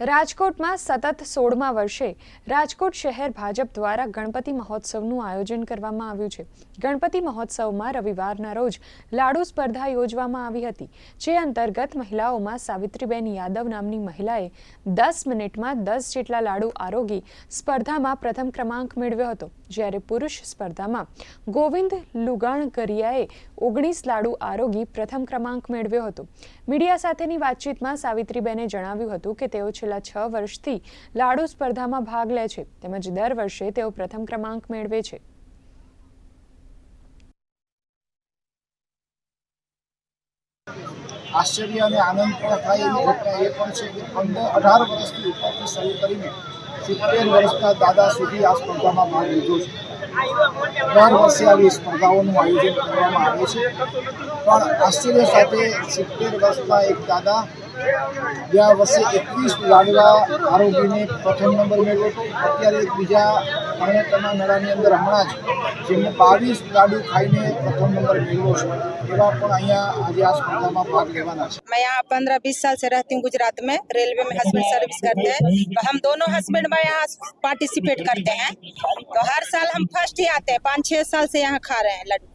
રાજકોટમાં સતત સોળમા વર્ષે રાજકોટ શહેર ભાજપ દ્વારા ગણપતિ મહોત્સવનું આયોજન કરવામાં આવ્યું છે. ગણપતિ મહોત્સવમાં રવિવારના રોજ લાડુ સ્પર્ધા યોજવામાં આવી હતી, જે અંતર્ગત મહિલાઓમાં સાવિત્રીબેન યાદવ નામની મહિલાએ દસ મિનિટમાં દસ જેટલા લાડુ આરોગી સ્પર્ધામાં પ્રથમ ક્રમાંક મેળવ્યો હતો. જ્યારે પુરુષ સ્પર્ધામાં ગોવિંદ લુગાણકરિયાએ ઓગણીસ લાડુ આરોગી પ્રથમ ક્રમાંક મેળવ્યો હતો. મીડિયા સાથેની વાતચીતમાં સાવિત્રીબેને જણાવ્યું હતું કે તેઓ છેલ્લા છ વર્ષથી લાડુ સ્પર્ધામાં ભાગ લે છે. તેમજ દર વર્ષે તેઓ પ્રથમ ક્રમાંક મેળવે છે. આશ્ચર્ય અને આનંદ પણ થાય એવી ઘટના એ પણ છે કે પંદર અઢાર વર્ષથી ઉપરથી શરૂ કરીને સિત્તેર વર્ષના દાદા સુધી આ સ્પર્ધામાં ભાગ લીધો છે. દર વર્ષે આવી સ્પર્ધાઓનું આયોજન કરવામાં આવે છે પણ આશ્ચર્ય સાથે સિત્તેર વર્ષના એક દાદા ગયા વર્ષે એકવીસ લાડવા આરોગીને પ્રથમ નંબર મેળવ્યો હતો અત્યારે એક બીજા તરણેતરના મેળાની અંદર હમણાં જ જેમને બાવીસ લાડુ ખાઈને પ્રથમ નંબર મેળવ્યો છે એવા પણ અહીંયા આજે આ સ્પર્ધામાં ભાગ લેવાના છે मैं यहाँ पंद्रह बीस साल से रहती हूँ गुजरात में रेलवे में हस्बैंड सर्विस करते हैं तो हम दोनों हस्बैंड में यहाँ पार्टिसिपेट करते हैं तो हर साल हम फर्स्ट ही आते हैं पाँच छः साल से यहाँ खा रहे हैं लड्डू